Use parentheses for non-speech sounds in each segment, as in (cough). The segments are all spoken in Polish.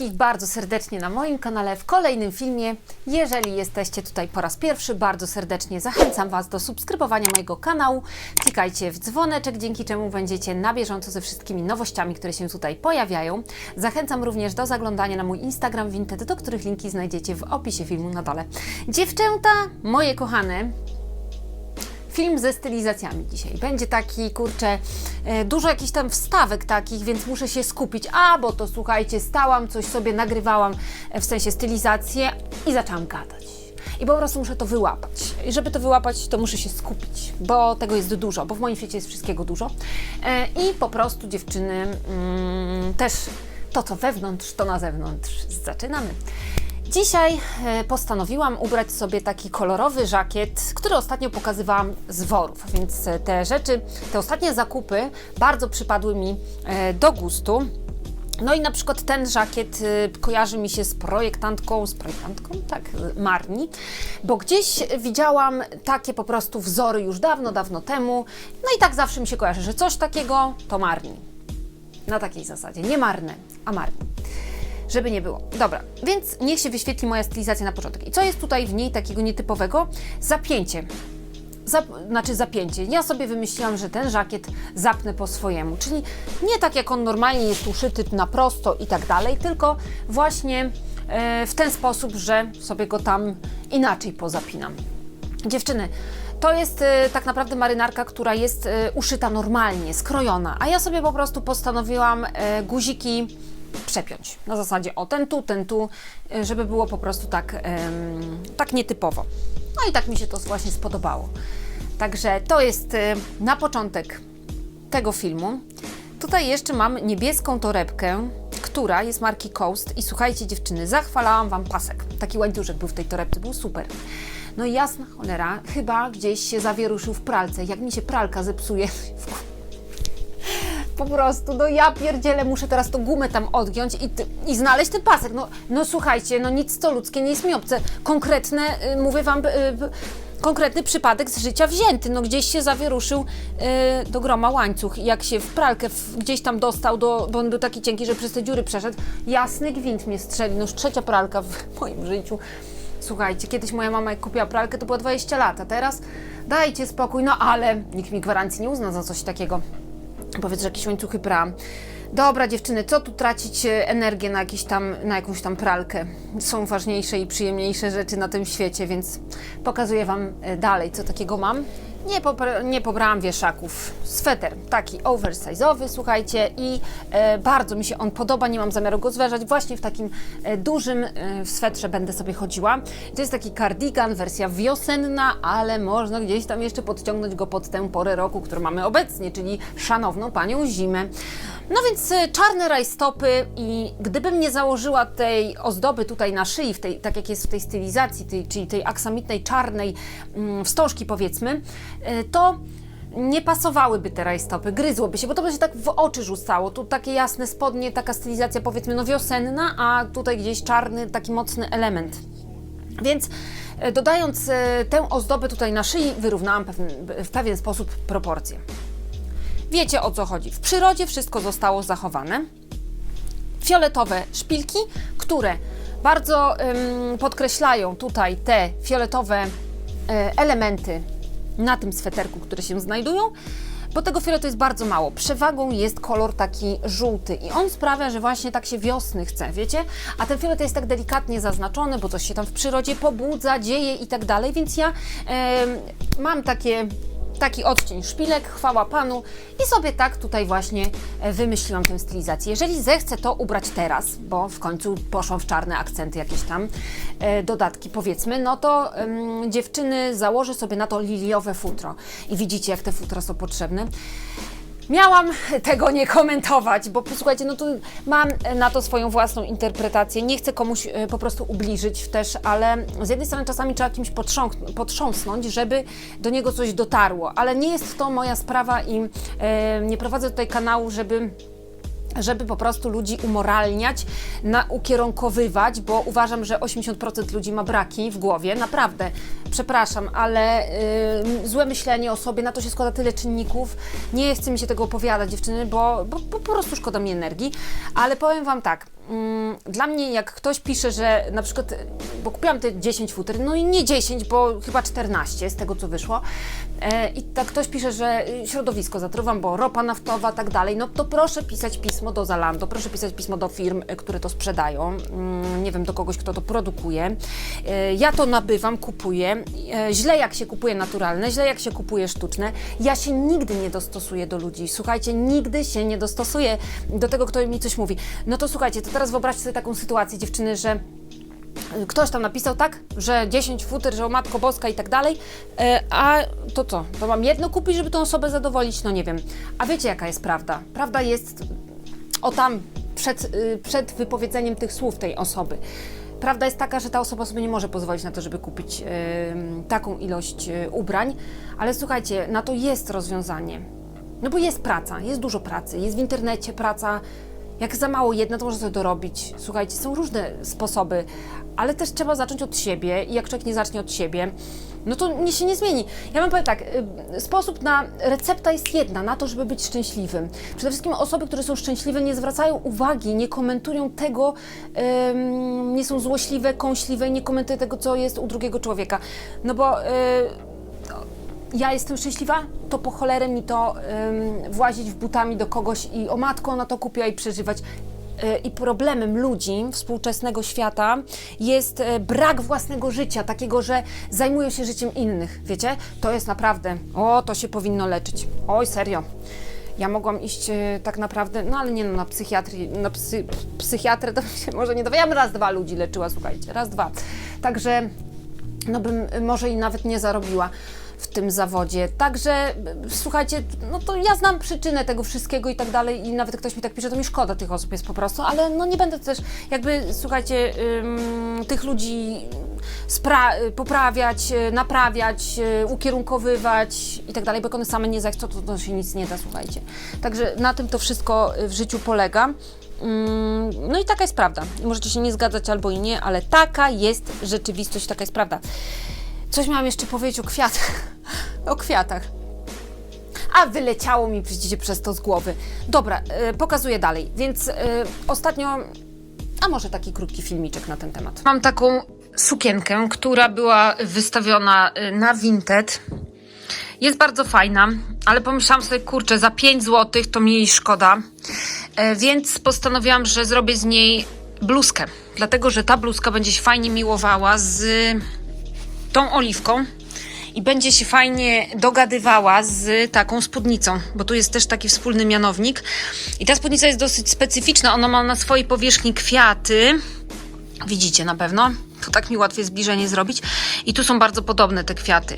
wszystkich bardzo serdecznie na moim kanale w kolejnym filmie. Jeżeli jesteście tutaj po raz pierwszy, bardzo serdecznie zachęcam Was do subskrybowania mojego kanału. Klikajcie w dzwoneczek, dzięki czemu będziecie na bieżąco ze wszystkimi nowościami, które się tutaj pojawiają. Zachęcam również do zaglądania na mój Instagram Vinted, do których linki znajdziecie w opisie filmu na dole. Dziewczęta, moje kochane, film ze stylizacjami dzisiaj. Będzie taki, kurczę, e, dużo jakichś tam wstawek takich, więc muszę się skupić. A, bo to słuchajcie, stałam, coś sobie nagrywałam, e, w sensie stylizację i zaczęłam gadać. I po prostu muszę to wyłapać. I żeby to wyłapać, to muszę się skupić, bo tego jest dużo, bo w moim świecie jest wszystkiego dużo. E, I po prostu dziewczyny mm, też to, co wewnątrz, to na zewnątrz. Zaczynamy. Dzisiaj e, postanowiłam ubrać sobie taki kolorowy żakiet, który ostatnio pokazywałam z worów, więc e, te rzeczy, te ostatnie zakupy bardzo przypadły mi e, do gustu. No i na przykład ten żakiet kojarzy mi się z projektantką, z projektantką, tak, Marni, bo gdzieś widziałam takie po prostu wzory już dawno, dawno temu. No i tak zawsze mi się kojarzy, że coś takiego to Marni. Na takiej zasadzie, nie marne, a Marni żeby nie było. Dobra, więc niech się wyświetli moja stylizacja na początek. I co jest tutaj w niej takiego nietypowego? Zapięcie. Zap, znaczy zapięcie. Ja sobie wymyśliłam, że ten żakiet zapnę po swojemu, czyli nie tak jak on normalnie jest uszyty na prosto i tak dalej, tylko właśnie e, w ten sposób, że sobie go tam inaczej pozapinam. Dziewczyny, to jest e, tak naprawdę marynarka, która jest e, uszyta normalnie, skrojona, a ja sobie po prostu postanowiłam e, guziki przepiąć. Na zasadzie o ten tu, ten tu, e, żeby było po prostu tak, tak nietypowo. No i tak mi się to właśnie spodobało. Także to jest e, na początek tego filmu. Tutaj jeszcze mam niebieską torebkę, która jest marki Coast i słuchajcie dziewczyny, zachwalałam Wam pasek. Taki łańcuszek był w tej torebce, był super. No i jasna cholera, chyba gdzieś się zawieruszył w pralce. Jak mi się pralka zepsuje, (laughs) po prostu, no ja pierdzielę, muszę teraz tą gumę tam odgiąć i, i znaleźć ten pasek. No, no słuchajcie, no nic co ludzkie nie jest mi obce. Konkretne, y, mówię Wam, y, konkretny przypadek z życia wzięty. No gdzieś się zawieruszył y, do groma łańcuch jak się w pralkę w, gdzieś tam dostał, do, bo on był taki cienki, że przez te dziury przeszedł, jasny gwint mnie strzeli. No już trzecia pralka w (laughs) moim życiu. Słuchajcie, kiedyś moja mama jak kupiła pralkę, to było 20 lat, a teraz dajcie spokój, no ale nikt mi gwarancji nie uzna za coś takiego. Powiedz, że jakieś łańcuchy prałam. Dobra dziewczyny, co tu tracić e, energię na, jakiś tam, na jakąś tam pralkę? Są ważniejsze i przyjemniejsze rzeczy na tym świecie, więc pokazuję Wam e, dalej, co takiego mam. Nie, popra- nie pobrałam wieszaków. Sweter taki oversize'owy, słuchajcie, i e, bardzo mi się on podoba, nie mam zamiaru go zważać. Właśnie w takim e, dużym e, swetrze będę sobie chodziła. To jest taki kardigan, wersja wiosenna, ale można gdzieś tam jeszcze podciągnąć go pod tę porę roku, którą mamy obecnie, czyli szanowną panią zimę. No więc e, czarne rajstopy i gdybym nie założyła tej ozdoby tutaj na szyi, w tej, tak jak jest w tej stylizacji, tej, czyli tej aksamitnej czarnej mm, wstążki powiedzmy, to nie pasowałyby te rajstopy, gryzłoby się, bo to by się tak w oczy rzucało. Tu takie jasne spodnie, taka stylizacja powiedzmy no wiosenna, a tutaj gdzieś czarny, taki mocny element. Więc e, dodając e, tę ozdobę tutaj na szyi, wyrównałam pewien, w pewien sposób proporcje. Wiecie o co chodzi. W przyrodzie wszystko zostało zachowane. Fioletowe szpilki, które bardzo ym, podkreślają tutaj te fioletowe y, elementy na tym sweterku, które się znajdują. Bo tego fioletu jest bardzo mało. Przewagą jest kolor taki żółty i on sprawia, że właśnie tak się wiosny chce, wiecie? A ten fiolet jest tak delikatnie zaznaczony, bo coś się tam w przyrodzie pobudza, dzieje i tak dalej, więc ja em, mam takie taki odcień szpilek, chwała Panu i sobie tak tutaj właśnie e, wymyśliłam tę stylizację. Jeżeli zechcę to ubrać teraz, bo w końcu poszłam w czarne akcenty jakieś tam, e, dodatki powiedzmy, no to em, dziewczyny założę sobie na to liliowe futro. I widzicie jak te futra są potrzebne. Miałam tego nie komentować, bo posłuchajcie, no tu mam na to swoją własną interpretację. Nie chcę komuś e, po prostu ubliżyć też, ale z jednej strony czasami trzeba kimś potrząsnąć, żeby do niego coś dotarło, ale nie jest to moja sprawa i e, nie prowadzę tutaj kanału, żeby żeby po prostu ludzi umoralniać, na, ukierunkowywać, bo uważam, że 80% ludzi ma braki w głowie, naprawdę. Przepraszam, ale y, złe myślenie o sobie, na to się składa tyle czynników. Nie chce mi się tego opowiadać, dziewczyny, bo, bo, bo po prostu szkoda mi energii. Ale powiem Wam tak, dla mnie jak ktoś pisze, że na przykład, bo kupiłam te 10 futer, no i nie 10, bo chyba 14 z tego co wyszło. E, I tak ktoś pisze, że y, środowisko zatruwam, bo ropa naftowa, tak dalej. No to proszę pisać pismo do Zalando, proszę pisać pismo do firm, y, które to sprzedają. Mm, Nie wiem, do kogoś, kto to produkuje. E, Ja to nabywam, kupuję. E, Źle jak się kupuje naturalne, źle jak się kupuje sztuczne. Ja się nigdy nie dostosuję do ludzi. Słuchajcie, nigdy się nie dostosuję do tego, kto mi coś mówi. No to słuchajcie, to teraz wyobraźcie sobie taką sytuację, dziewczyny, że ktoś tam napisał tak, że 10 futer, że o Matko Boska i tak dalej, e, a to co? To mam jedno kupić, żeby tą osobę zadowolić? No nie wiem. A wiecie jaka jest prawda? Prawda jest o tam, przed, y, przed wypowiedzeniem tych słów tej osoby. Prawda jest taka, że ta osoba sobie nie może pozwolić na to, żeby kupić y, taką ilość y, ubrań, ale słuchajcie, na to jest rozwiązanie. No bo jest praca, jest dużo pracy, jest w internecie praca. Jak za mało jedna, to można sobie dorobić. Słuchajcie, są różne sposoby, ale też trzeba zacząć od siebie i jak człowiek nie zacznie od siebie, no to nie się nie zmieni. Ja wam powiem tak, y, sposób na, recepta jest jedna, na to, żeby być szczęśliwym. Przede wszystkim osoby, które są szczęśliwe, nie zwracają uwagi, nie komentują tego, nie są złośliwe, kąśliwe, nie komentują tego, co jest u drugiego człowieka. No bo... y, ja jestem szczęśliwa, to po cholerę mi to ym, włazić w butami do kogoś i o matko ona to kupiła i przeżywać. Y, I problemem ludzi współczesnego świata jest e, brak własnego życia, takiego, że zajmują się życiem innych. Wiecie? To jest naprawdę, o, to się powinno leczyć. Oj, serio. Ja mogłam iść e, tak naprawdę, no ale nie no, na psychiatrię, na psy, psychiatrę to się może nie dowie. Ja bym raz, dwa ludzi leczyła, słuchajcie, raz, dwa. Także no bym y, może i nawet nie zarobiła w tym zawodzie. Także słuchajcie, no to ja znam przyczynę tego wszystkiego i tak dalej i nawet ktoś mi tak pisze, to mi szkoda tych osób jest po prostu, ale no nie będę też jakby, słuchajcie, ym, tych ludzi poprawiać, y, naprawiać, y, ukierunkowywać i tak dalej, bo jak one same nie zechcą, to, to się nic nie da, słuchajcie. Także na tym to wszystko y, w życiu polega. Mm, No i taka jest prawda. Możecie się nie zgadzać albo i nie, ale taka jest rzeczywistość, taka jest prawda. Coś miałam jeszcze powiedzieć o kwiatach. (laughs) O kwiatach. A wyleciało mi przecież przez to z głowy. Dobra, y, pokazuję dalej. Więc y, ostatnio, a może taki krótki filmiczek na ten temat. Mam taką sukienkę, która była wystawiona y, na Vinted. Jest bardzo fajna, ale pomyślałam sobie, kurczę, za 5 zł to mi jej szkoda. E, więc postanowiłam, że zrobię z niej bluzkę. Dlatego, że ta bluzka będzie się fajnie miłowała z tą oliwką i będzie się fajnie dogadywała z taką spódnicą, bo tu jest też taki wspólny mianownik. I ta spódnica jest dosyć specyficzna. Ona ma na swojej powierzchni kwiaty. Widzicie na pewno. To tak mi łatwiej zbliżenie zrobić. I tu są bardzo podobne te kwiaty.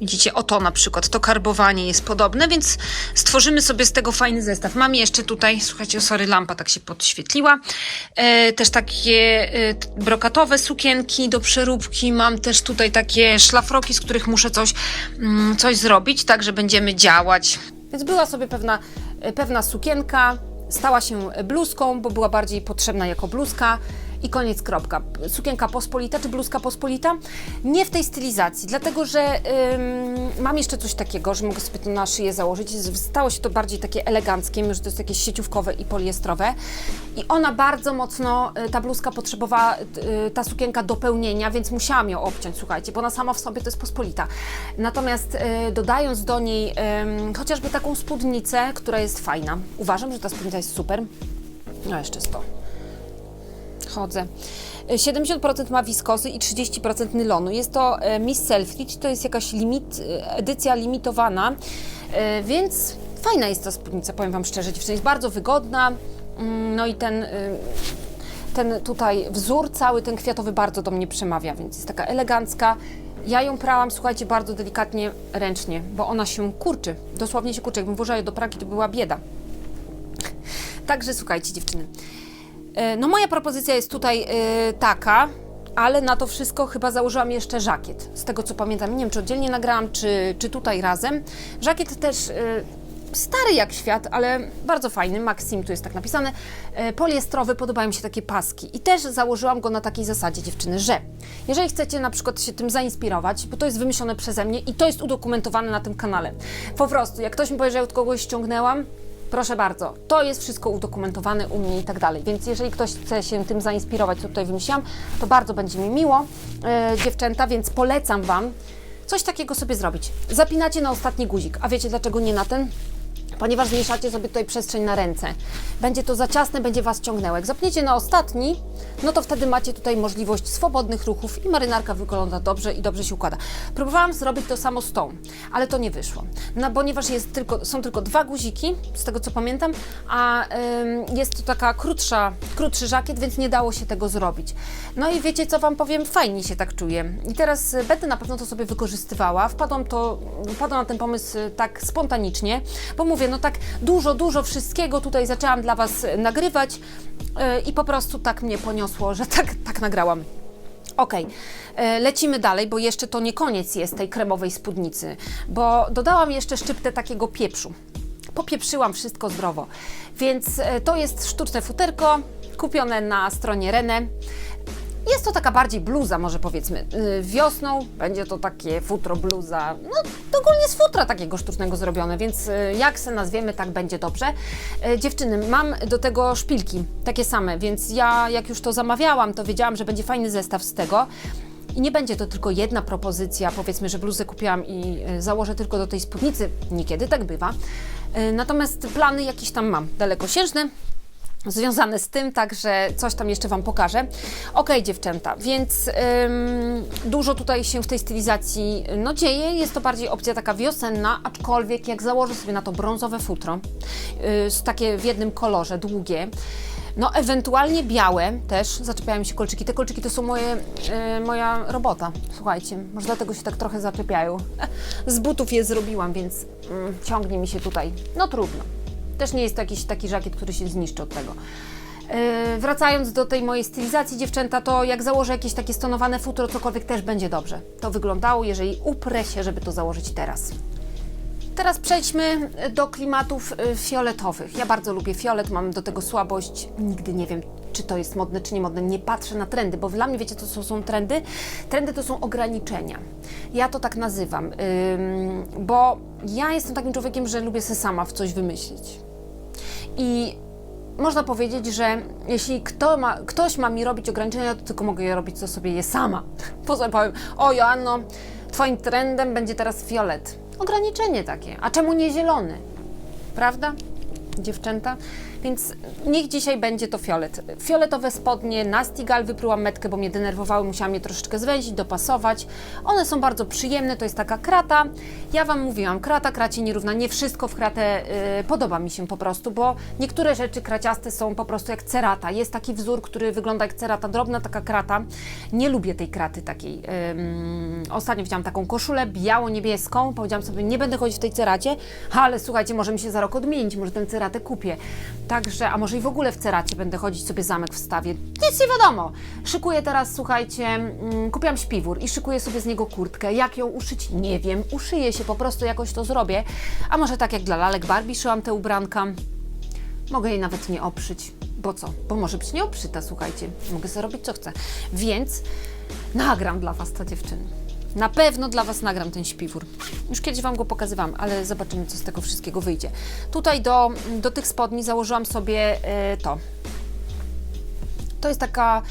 Widzicie, o to na przykład, to karbowanie jest podobne, więc stworzymy sobie z tego fajny zestaw. Mam jeszcze tutaj, słuchajcie, sorry, lampa tak się podświetliła, e, też takie e, brokatowe sukienki do przeróbki, mam też tutaj takie szlafroki, z których muszę coś, mm, coś zrobić, także będziemy działać. Więc była sobie pewna, e, pewna sukienka, stała się bluzką, bo była bardziej potrzebna jako bluzka. I koniec, kropka. Sukienka pospolita czy bluzka pospolita? Nie w tej stylizacji, dlatego że ym, mam jeszcze coś takiego, że mogę sobie to na szyję założyć. Stało się to bardziej takie eleganckie, mimo że to jest jakieś sieciówkowe i poliestrowe. I ona bardzo mocno, y, ta bluzka potrzebowała, y, ta sukienka dopełnienia, więc musiałam ją obciąć, słuchajcie, bo ona sama w sobie to jest pospolita. Natomiast y, dodając do niej ym, chociażby taką spódnicę, która jest fajna. Uważam, że ta spódnica jest super. No jeszcze 100 chodzę. E, 70% ma wiskozy i 30% nylonu. Jest to e, Miss Selfridge, to jest jakaś limit, e, edycja limitowana, e, więc fajna jest ta spódnica, powiem Wam szczerze, dziewczyny, jest bardzo wygodna, Mm, no i ten, e, ten tutaj wzór cały, ten kwiatowy bardzo do mnie przemawia, więc jest taka elegancka. Ja ją prałam, słuchajcie, bardzo delikatnie, ręcznie, bo ona się kurczy, dosłownie się kurczy. Jakbym włożyła ją do praki, to była bieda. Także słuchajcie, dziewczyny. E, No moja propozycja jest tutaj e, taka, ale na to wszystko chyba założyłam jeszcze żakiet. Z tego co pamiętam, nie wiem czy oddzielnie nagrałam, czy, czy tutaj razem. Żakiet też e, stary jak świat, ale bardzo fajny, Maxim tu jest tak napisane, poliestrowy, podobają mi się takie paski i też założyłam go na takiej zasadzie dziewczyny, że jeżeli chcecie na przykład się tym zainspirować, bo to jest wymyślone przeze mnie i to jest udokumentowane na tym kanale, po prostu, jak ktoś mi powie, że od kogoś ściągnęłam, Proszę bardzo, to jest wszystko udokumentowane u mnie i tak dalej. Więc jeżeli ktoś chce się tym zainspirować, co tutaj wymyśliłam, to bardzo będzie mi miło, e, dziewczęta, więc polecam Wam coś takiego sobie zrobić. Zapinacie na ostatni guzik. A wiecie dlaczego nie na ten? Ponieważ zmniejszacie sobie tutaj przestrzeń na ręce. Będzie to za ciasne, będzie Was ciągnęło. Jak zapniecie na ostatni, no to wtedy macie tutaj możliwość swobodnych ruchów i marynarka wygląda dobrze i dobrze się układa. Próbowałam zrobić to samo z tą, ale to nie wyszło. No, ponieważ jest tylko, są tylko dwa guziki, z tego co pamiętam, a ym, jest to taka krótsza, krótszy żakiet, więc nie dało się tego zrobić. No i wiecie co Wam powiem? Fajnie się tak czuję. I teraz y, będę na pewno to sobie wykorzystywała. Wpadłam, to, wpadłam na ten pomysł y, tak spontanicznie, bo mówię, no tak dużo, dużo wszystkiego tutaj zaczęłam dla Was y, nagrywać y, i po prostu tak mnie poniosło, że (laughs) tak, tak nagrałam. Okej, e, lecimy dalej, bo jeszcze to nie koniec jest tej kremowej spódnicy, bo dodałam jeszcze szczyptę takiego pieprzu. Popieprzyłam wszystko zdrowo, więc e, to jest sztuczne futerko kupione na stronie Rene. Jest to taka bardziej bluza, może powiedzmy. Yy, Wiosną będzie to takie futro bluza, no to ogólnie z futra takiego sztucznego zrobione, więc yy, jak se nazwiemy, tak będzie dobrze. Yy, Dziewczyny, mam do tego szpilki, takie same, więc ja jak już to zamawiałam, to wiedziałam, że będzie fajny zestaw z tego. I nie będzie to tylko jedna propozycja, powiedzmy, że bluzę kupiłam i y, założę tylko do tej spódnicy. Niekiedy tak bywa. Y, Natomiast plany jakieś tam mam, dalekosiężne, związane z tym, także coś tam jeszcze Wam pokażę. Ok, dziewczęta, więc ym, dużo tutaj się w tej stylizacji no, dzieje. Jest to bardziej opcja taka wiosenna, aczkolwiek jak założę sobie na to brązowe futro, yy, takie w jednym kolorze, długie, no ewentualnie białe też, zaczepiają się kolczyki. Te kolczyki to są moje, yy, moja robota, słuchajcie, może dlatego się tak trochę zaczepiają. (laughs) Z butów je zrobiłam, więc mm, ciągnie mi się tutaj, no trudno. Też nie jest to jakiś taki żakiet, który się zniszczy od tego. Yy, wracając do tej mojej stylizacji, dziewczęta, to jak założę jakieś takie stonowane futro, cokolwiek też będzie dobrze. To wyglądało, jeżeli uprę się, żeby to założyć teraz. Teraz przejdźmy do klimatów y, fioletowych. Ja bardzo lubię fiolet, mam do tego słabość. Nigdy nie wiem, czy to jest modne, czy nie modne. Nie patrzę na trendy, bo dla mnie wiecie, co są, są trendy? Trendy to są ograniczenia. Ja to tak nazywam, ym, bo ja jestem takim człowiekiem, że lubię sobie sama w coś wymyślić. I można powiedzieć, że jeśli kto ma, ktoś ma mi robić ograniczenia, to tylko mogę je robić, co sobie je sama. (laughs) Poza powiem, o Joanno, twoim trendem będzie teraz fiolet. Ograniczenie takie. A czemu nie zielony? Prawda? Dziewczęta? Więc niech dzisiaj będzie to fiolet. Fioletowe spodnie na Stigal wyprułam metkę, bo mnie denerwowały, musiałam je troszeczkę zwęzić, dopasować. One są bardzo przyjemne, to jest taka krata. Ja Wam mówiłam, krata kracie nierówna. Nie wszystko w kratę y, podoba mi się po prostu, bo niektóre rzeczy kraciaste są po prostu jak cerata. Jest taki wzór, który wygląda jak cerata, drobna taka krata. Nie lubię tej kraty takiej. Ostatnio widziałam taką koszulę biało-niebieską. Powiedziałam sobie, nie będę chodzić w tej ceracie, ale słuchajcie, może mi się za rok odmienić, może tę ceratę kupię. Także, a może i w ogóle w ceracie będę chodzić sobie zamek w stawie. Nic nie wiadomo. Szykuję teraz, słuchajcie, mm, kupiłam śpiwór i szykuję sobie z niego kurtkę. Jak ją uszyć? Nie wiem. Uszyję się, po prostu jakoś to zrobię. A może tak jak dla lalek Barbie szyłam te ubranka. Mogę jej nawet nie oprzeć. Bo co? Bo może być nieoprzyta, słuchajcie. Mogę sobie robić co chcę. Więc nagram dla Was to dziewczyny. Na pewno dla Was nagram ten śpiwór. Już kiedyś Wam go pokazywałam, ale zobaczymy, co z tego wszystkiego wyjdzie. Tutaj do, do tych spodni założyłam sobie e, to. To jest taka,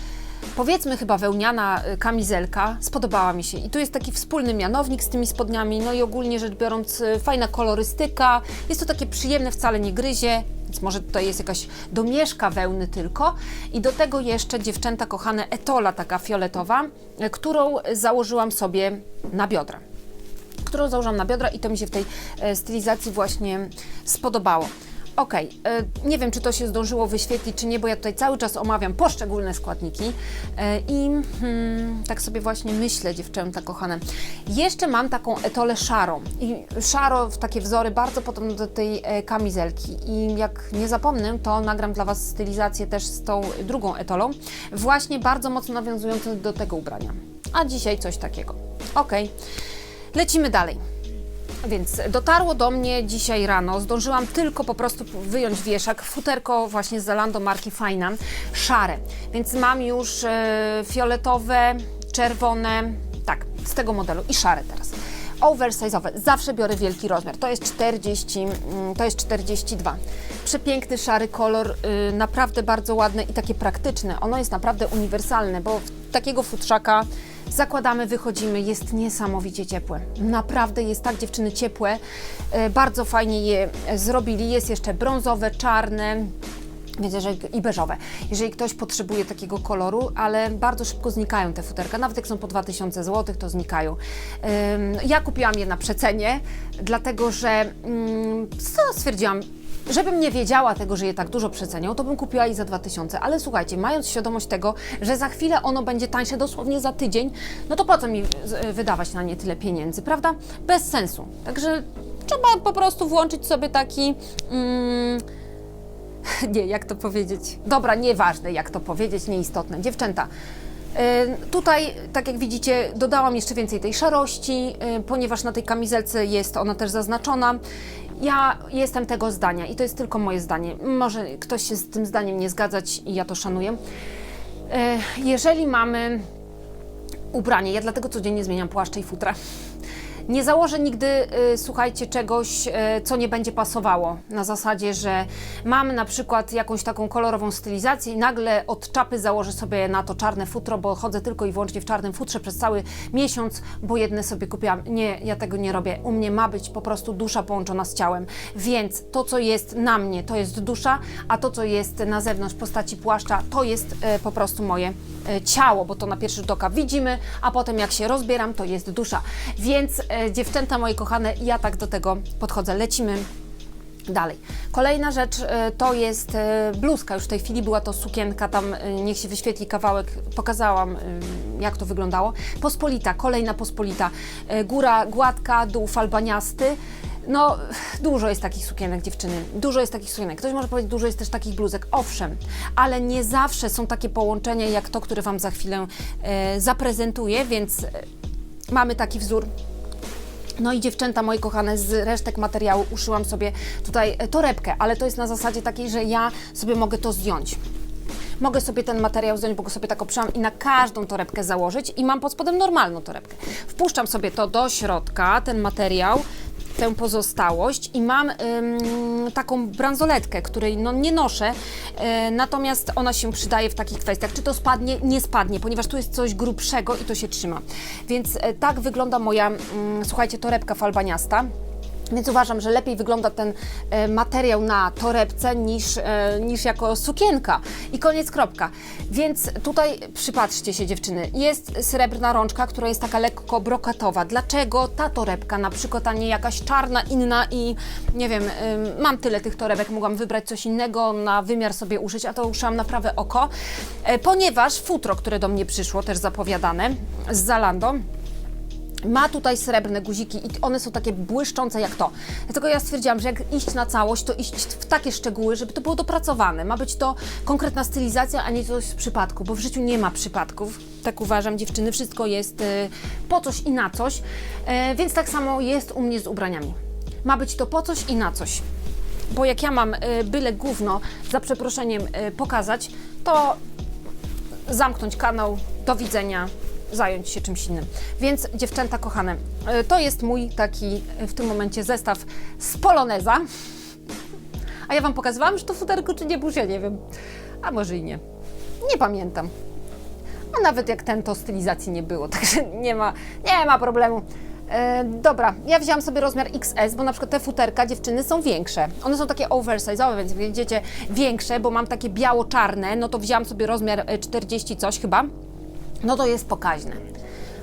powiedzmy chyba wełniana y, kamizelka. Spodobała mi się. I tu jest taki wspólny mianownik z tymi spodniami. No i ogólnie rzecz biorąc, y, fajna kolorystyka. Jest to takie przyjemne, wcale nie gryzie. Więc może tutaj jest jakaś domieszka wełny tylko. I do tego jeszcze, dziewczęta kochane, etola taka fioletowa, y, którą założyłam sobie na biodra którą założyłam na biodra i to mi się w tej e, stylizacji właśnie spodobało. Ok, nie wiem, czy to się zdążyło wyświetlić, czy nie, bo ja tutaj cały czas omawiam poszczególne składniki e, i hmm, tak sobie właśnie myślę, dziewczęta kochane. Jeszcze mam taką etolę szarą i szaro w takie wzory bardzo podobne do tej e, kamizelki i jak nie zapomnę, to nagram dla Was stylizację też z tą drugą etolą, właśnie bardzo mocno nawiązującą do tego ubrania. A dzisiaj coś takiego. Ok, lecimy dalej. Więc dotarło do mnie dzisiaj rano, zdążyłam tylko po prostu wyjąć wieszak, futerko właśnie z Zalando marki Fajna, szare. Więc mam już e, fioletowe, czerwone, tak, z tego modelu i szare teraz. Oversize'owe, zawsze biorę wielki rozmiar, to jest 40, mm, to jest 42. Przepiękny szary kolor, y, naprawdę bardzo ładne i takie praktyczne. Ono jest naprawdę uniwersalne, bo takiego futrzaka zakładamy, wychodzimy, jest niesamowicie ciepłe. Naprawdę jest tak dziewczyny ciepłe, y, bardzo fajnie je e, zrobili. Jest jeszcze brązowe, czarne, więc jeżeli, i beżowe. Jeżeli ktoś potrzebuje takiego koloru, ale bardzo szybko znikają te futerka, nawet jak są po 2000 zł, to znikają. Ja kupiłam je na przecenie, dlatego że ym, co stwierdziłam, Żebym nie wiedziała tego, że je tak dużo przecenią, to bym kupiła je za 2000. Ale słuchajcie, mając świadomość tego, że za chwilę ono będzie tańsze dosłownie za tydzień, no to po co mi z- wydawać na nie tyle pieniędzy, prawda? Bez sensu. Także trzeba po prostu włączyć sobie taki. Mm, (laughs) nie, jak to powiedzieć? Dobra, nieważne jak to powiedzieć, nieistotne. Dziewczęta, y, tutaj, tak jak widzicie, dodałam jeszcze więcej tej szarości, y, ponieważ na tej kamizelce jest ona też zaznaczona. Ja jestem tego zdania i to jest tylko moje zdanie. Może ktoś się z tym zdaniem nie zgadzać i ja to szanuję. Y, Jeżeli mamy ubranie. Ja dlatego codziennie zmieniam płaszcze i futra. Nie założę nigdy, y, słuchajcie, czegoś, y, co nie będzie pasowało. Na zasadzie, że mam na przykład jakąś taką kolorową stylizację i nagle od czapy założę sobie na to czarne futro, bo chodzę tylko i wyłącznie w czarnym futrze przez cały miesiąc, bo jedne sobie kupiłam. Nie, ja tego nie robię. U mnie ma być po prostu dusza połączona z ciałem. Więc to, co jest na mnie, to jest dusza, a to, co jest na zewnątrz w postaci płaszcza, to jest e, po prostu moje ciało, bo to na pierwszy rzut oka widzimy, a potem jak się rozbieram, to jest dusza. Więc dziewczęta moje kochane, ja tak do tego podchodzę. Lecimy Dalej. Kolejna rzecz e, to jest e, bluzka. Już w tej chwili była to sukienka, tam e, niech się wyświetli kawałek, pokazałam e, jak to wyglądało. Pospolita, kolejna pospolita. E, Góra gładka, dół falbaniasty. No, dużo jest takich sukienek, dziewczyny. Dużo jest takich sukienek. Ktoś może powiedzieć, dużo jest też takich bluzek. Owszem, ale nie zawsze są takie połączenia jak to, które Wam za chwilę e, zaprezentuję, więc e, mamy taki wzór. No i dziewczęta moje kochane, z resztek materiału uszyłam sobie tutaj torebkę, ale to jest na zasadzie takiej, że ja sobie mogę to zdjąć. Mogę sobie ten materiał zdjąć, bo go sobie tak oprzałam i na każdą torebkę założyć i mam pod spodem normalną torebkę. Wpuszczam sobie to do środka, ten materiał, tę pozostałość i mam ym, taką bransoletkę, której no, nie noszę, e, natomiast ona się przydaje w takich kwestiach. Czy to spadnie? Nie spadnie, ponieważ tu jest coś grubszego i to się trzyma. Więc e, tak wygląda moja, słuchajcie, torebka falbaniasta. Więc uważam, że lepiej wygląda ten e, materiał na torebce niż, e, niż jako sukienka. I koniec, kropka. Więc tutaj przypatrzcie się dziewczyny. Jest srebrna rączka, która jest taka lekko brokatowa. Dlaczego ta torebka na przykład, a nie jakaś czarna, inna i nie wiem, mam tyle tych torebek, mogłam wybrać coś innego, na wymiar sobie uszyć, a to uszyłam na prawe oko. E, ponieważ futro, które do mnie przyszło, też zapowiadane z Zalando, ma tutaj srebrne guziki i one są takie błyszczące jak to. Dlatego ja stwierdziłam, że jak iść na całość, to iść w takie szczegóły, żeby to było dopracowane. Ma być to konkretna stylizacja, a nie coś z przypadku, bo w życiu nie ma przypadków. Tak uważam, dziewczyny, wszystko jest e, po coś i na coś. E, więc tak samo jest u mnie z ubraniami. Ma być to po coś i na coś. Bo jak ja mam e, byle gówno, za przeproszeniem, pokazać, to zamknąć kanał, do widzenia, zająć się czymś innym. Więc dziewczęta kochane, y, to jest mój taki y, w tym momencie zestaw z Poloneza. A ja Wam pokazywałam, że to futerko czy nie, ja nie wiem. A może i nie. Nie pamiętam. A nawet jak ten, to stylizacji nie było, (laughs) także nie ma, nie ma problemu. E, dobra, ja wzięłam sobie rozmiar XS, bo na przykład te futerka dziewczyny są większe. One są takie oversize'owe, więc widzicie, większe, bo mam takie biało-czarne, no to wzięłam sobie rozmiar e, 40 coś chyba. No to jest pokaźne.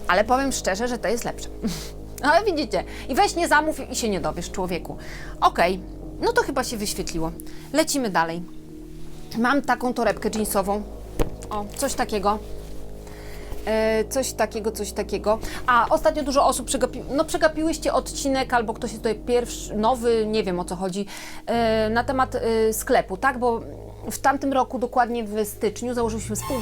Ale powiem szczerze, że to jest lepsze. (laughs) Ale widzicie, i weź nie zamów i się nie dowiesz, człowieku. Okej, no to chyba się wyświetliło. Lecimy dalej. Mam taką torebkę jeansową. O, coś takiego. E, coś takiego, coś takiego. A ostatnio dużo osób przegapi, no, przegapiłyście odcinek, albo ktoś jest tutaj pierwszy, nowy, nie wiem o co chodzi, e, na temat e, sklepu, tak? Bo w tamtym roku, dokładnie w styczniu, założyliśmy spół,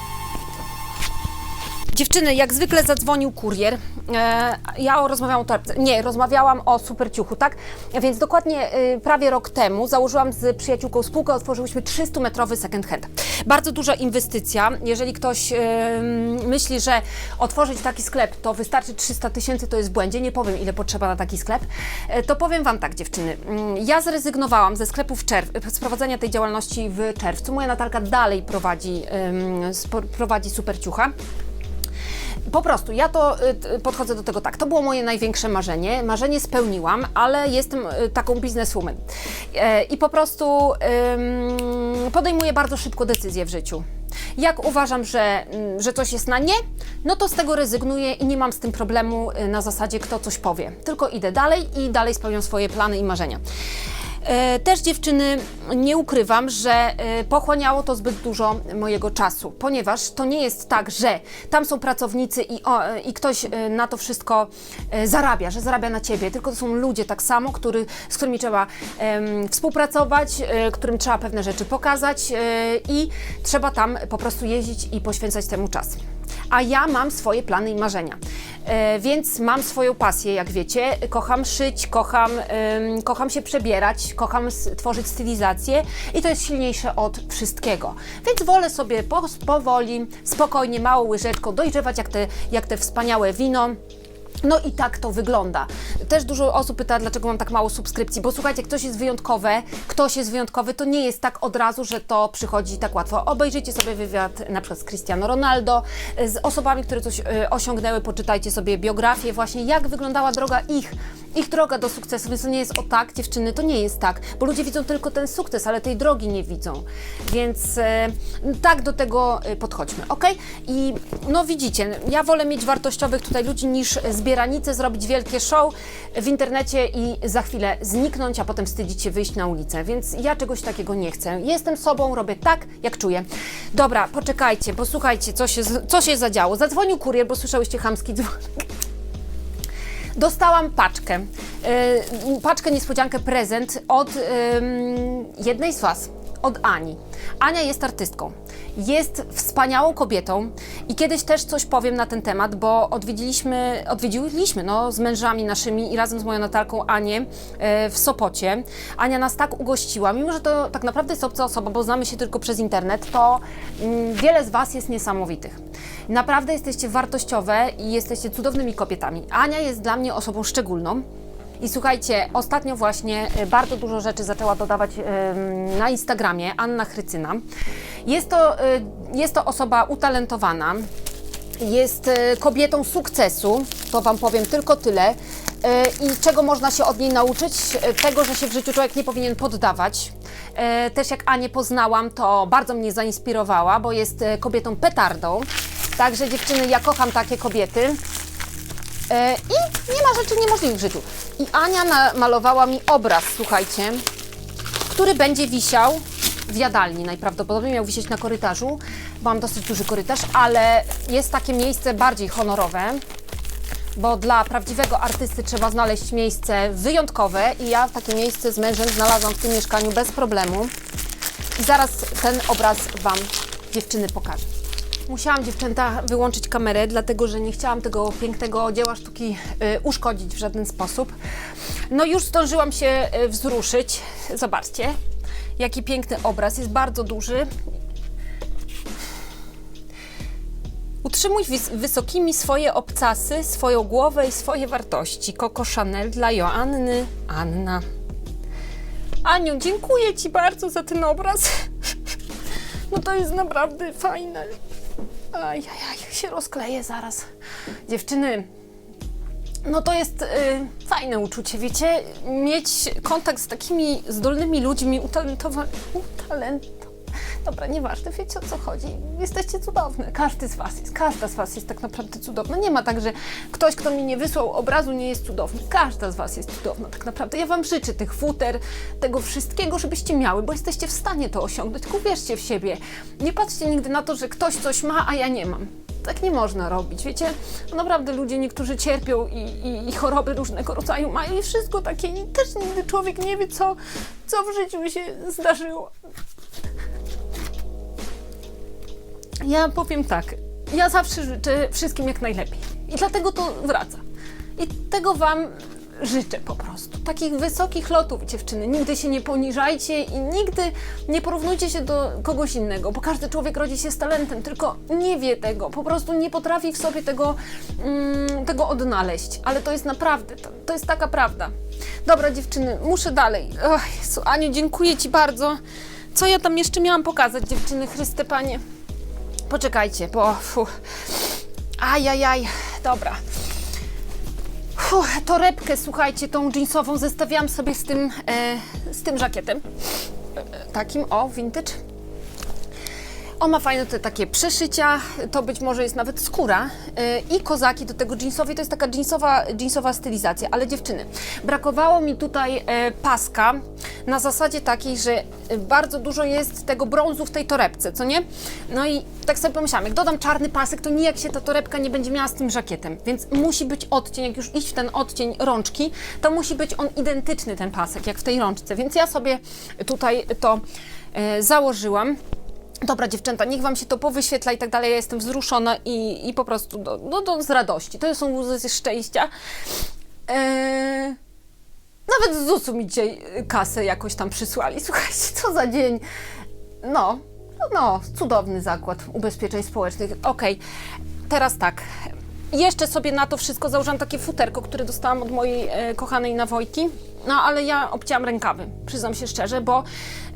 Dziewczyny, jak zwykle zadzwonił kurier. E, ja rozmawiałam o torebce. Nie, rozmawiałam o superciuchu, tak? Więc dokładnie y, prawie rok temu założyłam z przyjaciółką spółkę, otworzyłyśmy 300-metrowy second hand. Bardzo duża inwestycja. Jeżeli ktoś y, myśli, że otworzyć taki sklep to wystarczy 300 tysięcy, to jest w błędzie. Nie powiem, ile potrzeba na taki sklep. E, to powiem Wam tak, dziewczyny. Mm, Ja zrezygnowałam ze sklepu w czerw- z prowadzenia tej działalności w czerwcu. Moja Natalka dalej prowadzi, prowadzi superciucha. Po prostu, ja to y, podchodzę do tego tak. To było moje największe marzenie. Marzenie spełniłam, ale jestem y, taką bizneswoman. E, I po prostu podejmuję bardzo szybko decyzje w życiu. Jak uważam, że, mm, że coś jest na nie, no to z tego rezygnuję i nie mam z tym problemu y, na zasadzie, kto coś powie. Tylko idę dalej i dalej spełniam swoje plany i marzenia. E, Też dziewczyny, nie ukrywam, że e, pochłaniało to zbyt dużo mojego czasu, ponieważ to nie jest tak, że tam są pracownicy i, o, e, i ktoś na to wszystko zarabia, że zarabia na ciebie, tylko to są ludzie tak samo, który, z którymi trzeba em, współpracować, którym trzeba pewne rzeczy pokazać i trzeba tam po prostu jeździć i poświęcać temu czas. A ja mam swoje plany i marzenia. E, więc mam swoją pasję, jak wiecie. Kocham szyć, kocham, ym, kocham się przebierać, kocham tworzyć stylizację i to jest silniejsze od wszystkiego. Więc wolę sobie po, powoli, spokojnie, małą łyżeczką dojrzewać jak te, jak te wspaniałe wino. No i tak to wygląda. Też dużo osób pyta, dlaczego mam tak mało subskrypcji, bo słuchajcie, ktoś jest wyjątkowe, ktoś jest wyjątkowy, to nie jest tak od razu, że to przychodzi tak łatwo. Obejrzyjcie sobie wywiad na przykład z Cristiano Ronaldo, z osobami, które coś y, osiągnęły, poczytajcie sobie biografię, właśnie jak wyglądała droga ich, ich droga do sukcesu, więc to nie jest o tak, dziewczyny, to nie jest tak, bo ludzie widzą tylko ten sukces, ale tej drogi nie widzą. Więc e, tak do tego e, podchodźmy, ok? I no widzicie, ja wolę mieć wartościowych tutaj ludzi niż zbieranice, zrobić wielkie show w internecie i za chwilę zniknąć, a potem wstydzić się wyjść na ulicę, więc ja czegoś takiego nie chcę. Jestem sobą, robię tak, jak czuję. Dobra, poczekajcie, posłuchajcie, co się, co się zadziało. Zadzwonił kurier, bo słyszałyście chamski dzwonek. Dostałam paczkę. Yy, paczkę niespodziankę, prezent od jednej z Was, od Ani. Ania jest artystką. Jest wspaniałą kobietą i kiedyś też coś powiem na ten temat, bo odwiedziliśmy, odwiedziliśmy no, z mężami naszymi i razem z moją Natalką Anię e, w Sopocie. Ania nas tak ugościła, mimo że to tak naprawdę jest obca osoba, bo znamy się tylko przez internet, to mm, wiele z Was jest niesamowitych. Naprawdę jesteście wartościowe i jesteście cudownymi kobietami. Ania jest dla mnie osobą szczególną. I słuchajcie, ostatnio właśnie e, bardzo dużo rzeczy zaczęła dodawać na Instagramie Anna Chrycyna. Jest to, e, jest to osoba utalentowana, jest e, kobietą sukcesu, to Wam powiem tylko tyle. I czego można się od niej nauczyć? Tego, że się w życiu człowiek nie powinien poddawać. Też jak Anię poznałam, to bardzo mnie zainspirowała, bo jest kobietą petardą. Także dziewczyny, ja kocham takie kobiety. E, I nie ma rzeczy niemożliwych w życiu. I Ania namalowała mi obraz, słuchajcie, który będzie wisiał w jadalni najprawdopodobniej, miał wisieć na korytarzu, mam dosyć duży korytarz, ale jest takie miejsce bardziej honorowe, bo dla prawdziwego artysty trzeba znaleźć miejsce wyjątkowe i ja takie miejsce z mężem znalazłam w tym mieszkaniu bez problemu. I zaraz ten obraz Wam, dziewczyny, pokażę. Musiałam dziewczęta wyłączyć kamerę, dlatego że nie chciałam tego pięknego dzieła sztuki y, uszkodzić w żaden sposób. No już zdążyłam się y, wzruszyć. Zobaczcie, jaki piękny obraz, jest bardzo duży. Utrzymuj wys- wysokimi swoje obcasy, swoją głowę i swoje wartości. Coco Chanel dla Joanny Anna. Aniu, dziękuję Ci bardzo za ten obraz. (laughs) No to jest naprawdę fajne. Aj, aj, się rozkleję zaraz. Dziewczyny, no to jest y, fajne uczucie, wiecie? Mieć kontakt z takimi zdolnymi ludźmi, utalentowanymi. Dobra, nieważne, wiecie o co chodzi. Jesteście cudowne. Każdy z Was jest, każda z Was jest tak naprawdę cudowna. Nie ma tak, że ktoś, kto mi nie wysłał obrazu, nie jest cudowny. Każda z Was jest cudowna, tak naprawdę. Ja Wam życzę tych futer, tego wszystkiego, żebyście miały, bo jesteście w stanie to osiągnąć. Tylko wierzcie w siebie. Nie patrzcie nigdy na to, że ktoś coś ma, a ja nie mam. Tak nie można robić, wiecie? No naprawdę ludzie niektórzy cierpią i, i, i choroby różnego rodzaju mają i wszystko takie. I też nigdy człowiek nie wie, co, co w życiu się zdarzyło. Ja powiem tak. Ja zawsze życzę wszystkim jak najlepiej. I dlatego to wraca. I tego Wam życzę po prostu. Takich wysokich lotów, dziewczyny. Nigdy się nie poniżajcie i nigdy nie porównujcie się do kogoś innego, bo każdy człowiek rodzi się z talentem, tylko nie wie tego, po prostu nie potrafi w sobie tego, mm, tego odnaleźć. Ale to jest naprawdę, to, to jest taka prawda. Dobra, dziewczyny, muszę dalej. Och, Jezu, Aniu, dziękuję Ci bardzo. Co ja tam jeszcze miałam pokazać, dziewczyny, Chryste Panie? Poczekajcie, bo... Fu. Ajajaj, dobra. Fuh, torebkę, słuchajcie, tą jeansową zestawiałam sobie z tym, e, z tym żakietem. E, takim, o, vintage. On ma fajne te takie przeszycia, to być może jest nawet skóra e, i kozaki do tego jeansowi, to jest taka jeansowa, jeansowa stylizacja, ale dziewczyny, brakowało mi tutaj e, paska na zasadzie takiej, że e, bardzo dużo jest tego brązu w tej torebce, co nie? No i tak sobie pomyślałam, jak dodam czarny pasek, to nijak się ta torebka nie będzie miała z tym żakietem, więc musi być odcień, jak już iść w ten odcień rączki, to musi być on identyczny, ten pasek, jak w tej rączce, więc ja sobie tutaj to e, założyłam. Dobra, dziewczęta, niech wam się to powyświetla i tak dalej. Ja jestem wzruszona i, i po prostu do, do, do, z radości. To są łzy ze szczęścia. Eee, nawet z ZUS-u mi dzisiaj kasę jakoś tam przysłali. Słuchajcie, co za dzień. No, no, cudowny zakład ubezpieczeń społecznych. Okej, teraz tak. Jeszcze sobie na to wszystko założyłam takie futerko, które dostałam od mojej e, kochanej Nawojki. No, ale ja obcięłam rękawy, przyznam się szczerze, bo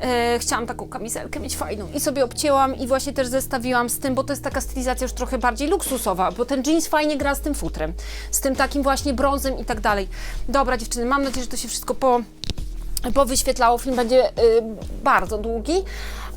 e, chciałam taką kamizelkę mieć fajną i sobie obcięłam i właśnie też zestawiłam z tym, bo to jest taka stylizacja już trochę bardziej luksusowa, bo ten jeans fajnie gra z tym futrem, z tym takim właśnie brązem i tak dalej. Dobra dziewczyny, mam nadzieję, że to się wszystko po powyświetlało. Film będzie y, bardzo długi,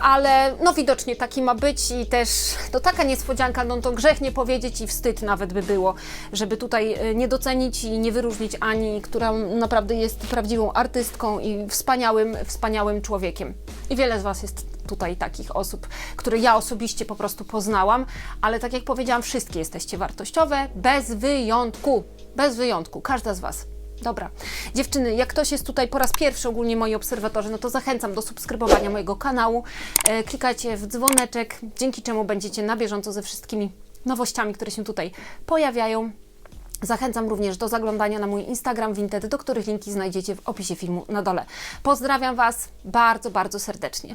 ale no widocznie taki ma być i też to taka niespodzianka, no to grzech nie powiedzieć i wstyd nawet by było, żeby tutaj y, nie docenić i nie wyróżnić Ani, która naprawdę jest prawdziwą artystką i wspaniałym, wspaniałym człowiekiem. I wiele z Was jest tutaj takich osób, które ja osobiście po prostu poznałam, ale tak jak powiedziałam, wszystkie jesteście wartościowe, bez wyjątku, bez wyjątku, każda z Was. Dobra. Dziewczyny, jak ktoś jest tutaj po raz pierwszy, ogólnie moi obserwatorzy, no to zachęcam do subskrybowania mojego kanału. E, klikajcie w dzwoneczek, dzięki czemu będziecie na bieżąco ze wszystkimi nowościami, które się tutaj pojawiają. Zachęcam również do zaglądania na mój Instagram Vinted, do których linki znajdziecie w opisie filmu na dole. Pozdrawiam Was bardzo, bardzo serdecznie.